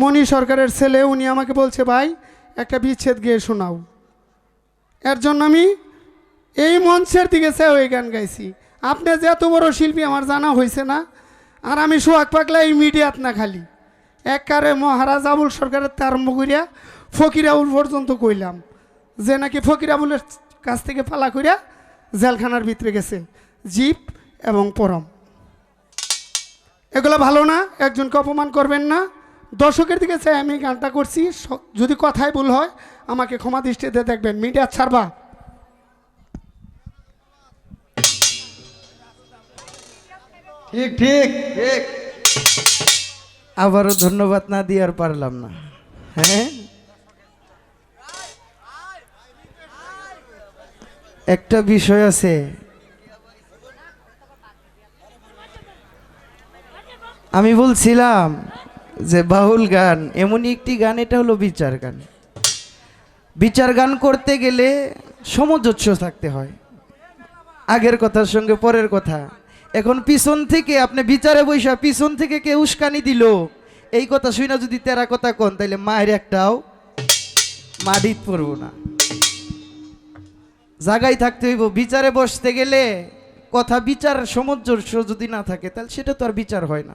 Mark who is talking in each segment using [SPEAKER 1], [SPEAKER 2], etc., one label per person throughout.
[SPEAKER 1] মণি সরকারের ছেলে, উনি আমাকে বলছে, ভাই, একটা বিচ্ছেদ গিয়ে শোনাও। এর জন্য আমি এই মঞ্চের দিকে ওই গান গাইছি। আপনি যে এত বড় শিল্পী, আমার জানা হয়েছে না। আর আমি সোহাগ পাকলা এই মিডিয়াত না খালি। এককারে মহারাজ আবুল সরকারের তে আরম্ভ করিয়া ফকির আবুল পর্যন্ত কইলাম, যে নাকি ফকির আবুলের কাছ থেকে পালা করিয়া জেলখানার ভিতরে গেছে, জীব এবং পরম। এগুলো ভালো না? একজনকে অপমান করবেন না? দর্শকের দিকে চাই আমি গানটা করছি। যদি কথায় ভুল হয়, আমাকে ক্ষমা দৃষ্টিতে দেখবেন। মিডিয়া ছাড়বা।
[SPEAKER 2] ঠিক ঠিক ঠিক। আবারও ধন্যবাদ না দিয়ে আর পারলাম না। হ্যাঁ? একটা বিষয় আছে। আমি বলছিলাম যে বাউল গান, এমনই একটি গান, এটা হলো বিচার গান। বিচার গান করতে গেলে সমজস্য থাকতে হয়। আগের কথার সঙ্গে পরের কথা। এখন পিছন থেকে আপনি বিচারে বৈশা পিছন থেকে কে উস্কানি দিল? এই কথা শুনে যদি তেরা কথা কন, তাইলে মায়ের একটাও মাটিত পড়ব না। জায়গায় থাকতে হইব, বিচারে বসতে গেলে কথা বিচার সামঞ্জস্য যদি না থাকে, তাহলে সেটা তো আর বিচার হয় না।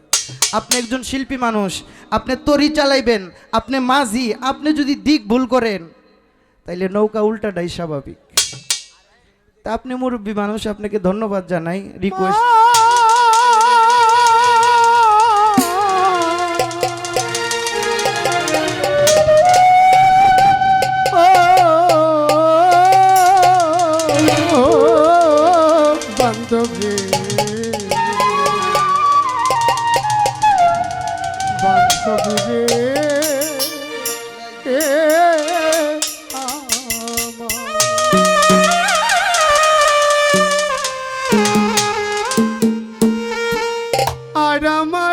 [SPEAKER 2] আপনি একজন শিল্পী মানুষ আপনি তরি চালাইবেন আপনি মাঝি আপনি যদি দিক ভুল করেন তাইলে নৌকা উল্টাটাই স্বাভাবিক তা আপনি মুরব্বী মানুষ আপনাকে ধন্যবাদ জানাই রিকোয়েস্ট
[SPEAKER 1] বান্ধবী বান্ধবী রে আমার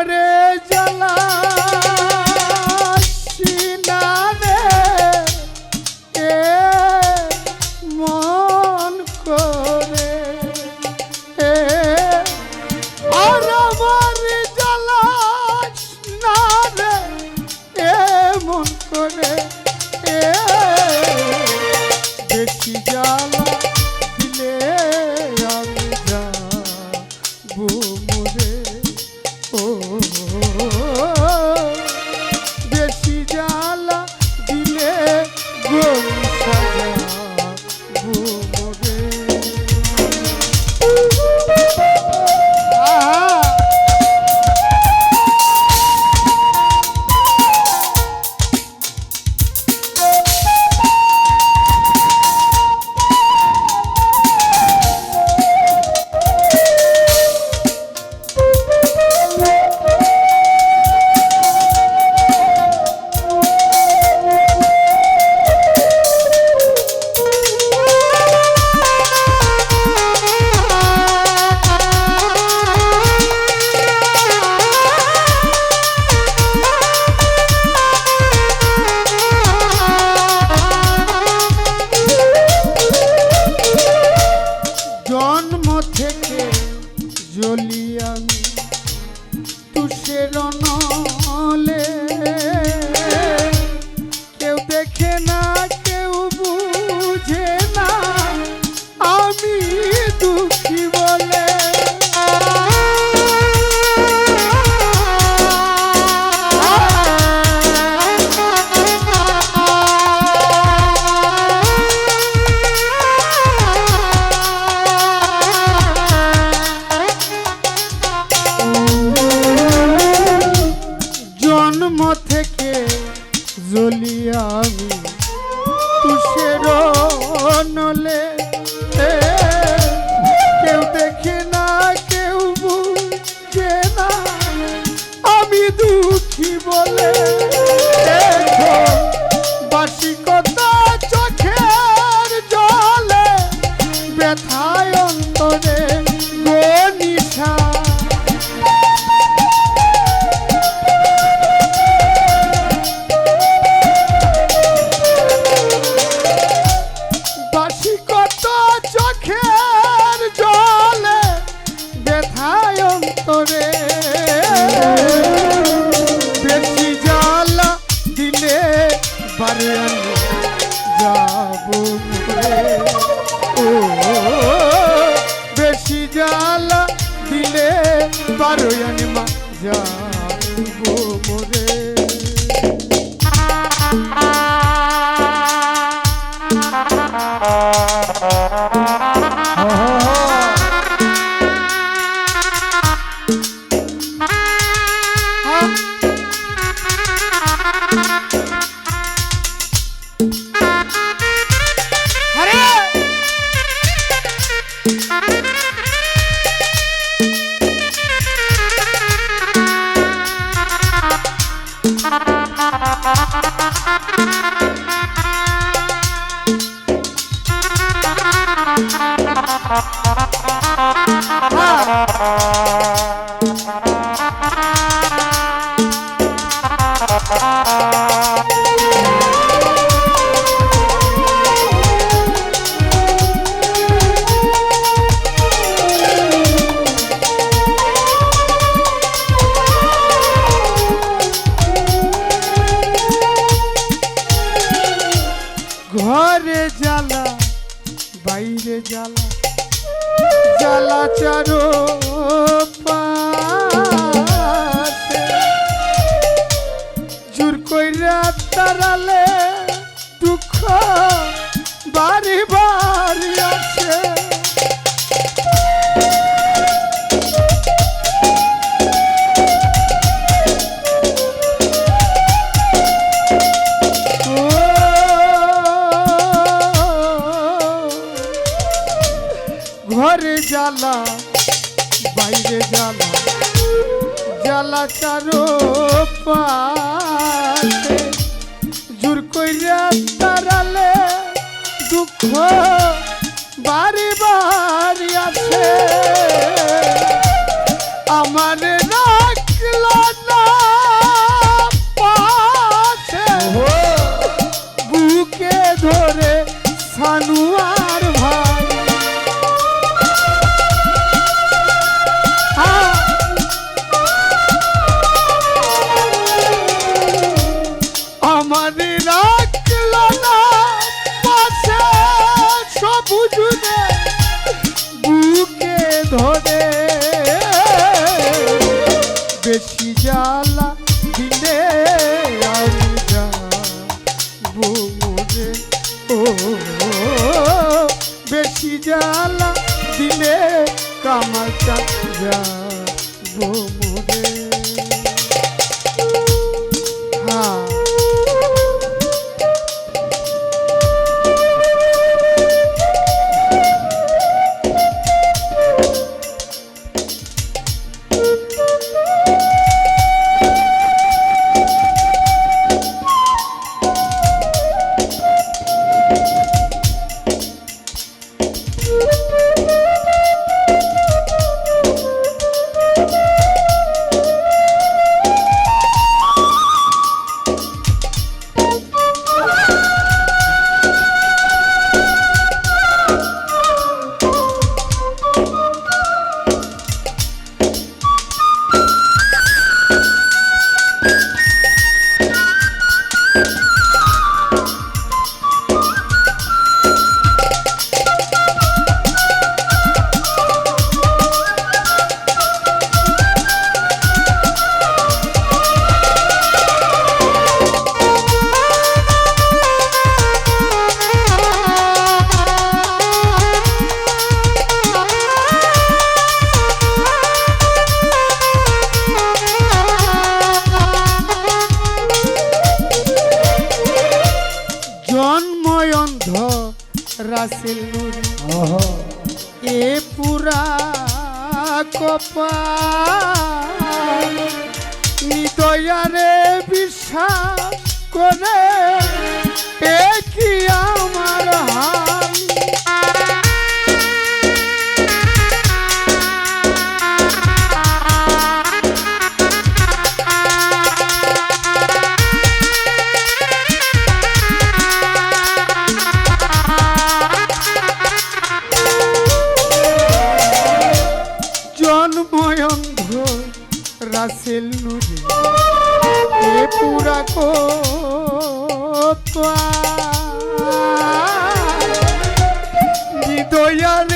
[SPEAKER 1] জ্বলি বারো আমি মা Oh. জ্বালা। জ্বালা চারো জ্বালা চারো পাশে জোর কইরা তারালে দুঃখ বাড়ি বাড়ি আছে। আমার রাখল না পাশে। বুকে ধরে সানুয়ার করে এ কি আমার হাল? জন্ময় রাসেল নুরি। পুরা কো দয়াল